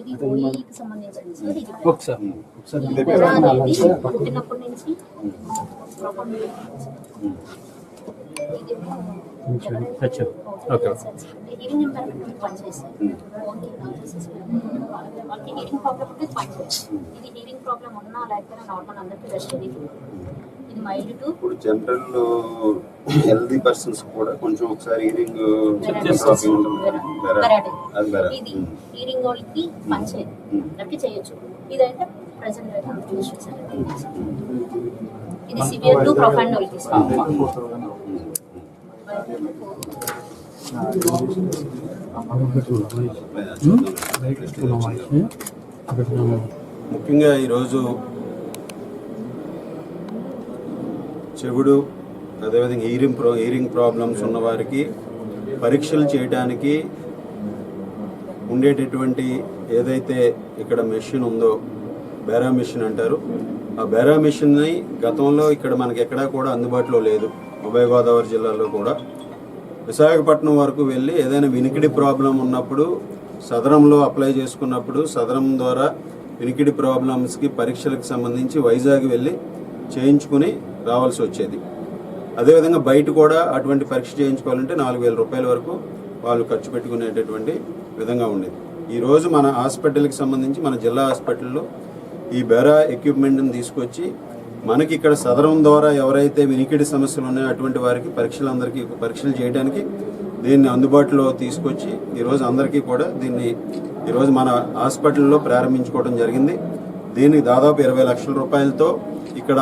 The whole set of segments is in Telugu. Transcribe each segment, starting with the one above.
ఇది ఓఈకి సంబంధించింది సార్ ఇది ఒకసారి ఒకసారి పుట్టినప్పటి నుంచి ప్రాబ్లం ఓకే హీరింగ్ ఇంపాక్ట్ పనిచేస్తారు ఓన్లీ వాళ్ళకి హీరింగ్ ప్రాబ్లం ఉంటే పనిచేస్తారు ఇది హీరింగ్ ప్రాబ్లం ఉన్నా లేకపోయినా నార్మల్ అందరికీ బెస్ట్ ఇది ఇది మైల్డ్ టు ఇప్పుడు జనరల్ హెల్దీ పర్సన్స్ కూడా కొంచెం ఒకసారి హీరింగ్. ఇది. హీరింగ్ వాళ్ళకి పనిచేయదు. అందరికి చేయొచ్చు ఇదైతే ప్రెసెంట్ ఇది సివియర్ టు ప్రొఫైండ్ వాళ్ళకి ముఖ్యంగా ఈరోజు చెవుడు అదేవిధంగా హీరింగ్ ప్రో హీరింగ్ ప్రాబ్లమ్స్ ఉన్నవారికి పరీక్షలు చేయడానికి ఉండేటటువంటి ఏదైతే ఇక్కడ మెషిన్ ఉందో బేరా మిషన్ అంటారు. ఆ బేరా మెషిన్ని గతంలో ఇక్కడ మనకి ఎక్కడా కూడా అందుబాటులో లేదు. ఉభయ గోదావరి జిల్లాలో కూడా. విశాఖపట్నం వరకు వెళ్ళి ఏదైనా వినికిడి ప్రాబ్లం ఉన్నప్పుడు సదరంలో అప్లై చేసుకున్నప్పుడు సదరం ద్వారా వినికిడి ప్రాబ్లమ్స్కి పరీక్షలకు సంబంధించి వైజాగ్ వెళ్ళి చేయించుకుని రావాల్సి వచ్చేది. అదేవిధంగా బయట కూడా అటువంటి పరీక్ష చేయించుకోవాలంటే నాలుగు వేల రూపాయల వరకు వాళ్ళు ఖర్చు పెట్టుకునేటటువంటి విధంగా ఉండేది. ఈరోజు మన హాస్పిటల్కి సంబంధించి మన జిల్లా హాస్పిటల్లో ఈ బెరా ఎక్విప్మెంట్ని తీసుకొచ్చి మనకి ఇక్కడ సదరం ద్వారా ఎవరైతే వినికిడి సమస్యలు ఉన్నాయో అటువంటి వారికి పరీక్షలు అందరికీ పరీక్షలు చేయడానికి దీన్ని అందుబాటులో తీసుకొచ్చి ఈరోజు అందరికీ కూడా దీన్ని ఈరోజు మన హాస్పిటల్లో ప్రారంభించుకోవడం జరిగింది. దీనికి దాదాపు ఇరవై లక్షల రూపాయలతో ఇక్కడ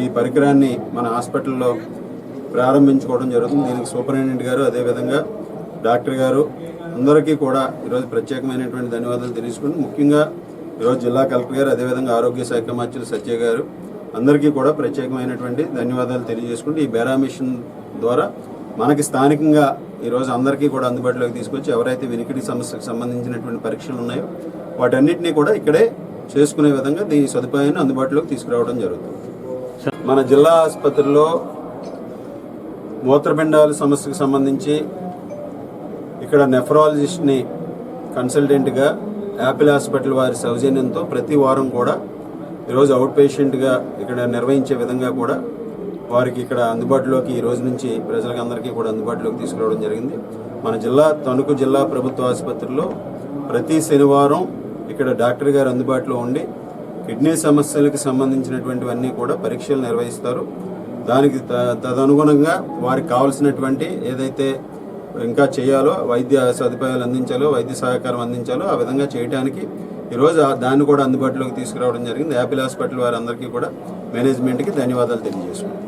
ఈ పరికరాన్ని మన హాస్పిటల్లో ప్రారంభించుకోవడం జరుగుతుంది. దీనికి సూపరింటెండెంట్ గారు అదేవిధంగా డాక్టర్ గారు అందరికీ కూడా ఈరోజు ప్రత్యేకమైనటువంటి ధన్యవాదాలు తెలుసుకుని ముఖ్యంగా ఈరోజు జిల్లా కలెక్టర్ గారు అదేవిధంగా ఆరోగ్య శాఖ మంత్రులు సత్య గారు అందరికీ కూడా ప్రత్యేకమైనటువంటి ధన్యవాదాలు తెలియజేసుకుంటూ ఈ బేరా మిషన్ ద్వారా మనకి స్థానికంగా ఈరోజు అందరికీ కూడా అందుబాటులోకి తీసుకొచ్చి ఎవరైతే వినికిడి సమస్యకు సంబంధించినటువంటి పరీక్షలు ఉన్నాయో వాటన్నిటినీ కూడా ఇక్కడే చేసుకునే విధంగా దీని సదుపాయాన్ని అందుబాటులోకి తీసుకురావడం జరుగుతుంది. మన జిల్లా ఆసుపత్రిలో మూత్రపిండాల సమస్యకు సంబంధించి ఇక్కడ నెఫ్రాలజిస్ట్ని కన్సల్టెంట్గా యాపిల్ హాస్పిటల్ వారి సౌజన్యంతో ప్రతి వారం కూడా ఈరోజు అవుట్ పేషెంట్గా ఇక్కడ నిర్వహించే విధంగా కూడా వారికి ఇక్కడ అందుబాటులోకి ఈ రోజు నుంచి ప్రజలకు అందరికీ కూడా అందుబాటులోకి తీసుకురావడం జరిగింది. మన జిల్లా తణుకు జిల్లా ప్రభుత్వ ఆసుపత్రిలో ప్రతి శనివారం ఇక్కడ డాక్టర్ గారు అందుబాటులో ఉండి కిడ్నీ సమస్యలకు సంబంధించినటువంటివన్నీ కూడా పరీక్షలు నిర్వహిస్తారు. దానికి త- తదనుగుణంగా వారికి కావాల్సినటువంటి ఏదైతే ఇంకా చేయాలో వైద్య సదుపాయాలు అందించాలో వైద్య సహకారం అందించాలో ఆ విధంగా చేయడానికి ఈరోజు దాన్ని కూడా అందుబాటులోకి తీసుకురావడం జరిగింది. యాపిల్ హాస్పిటల్ వారందరికీ కూడా మేనేజ్మెంట్కి ధన్యవాదాలు తెలియజేసుకుంటాం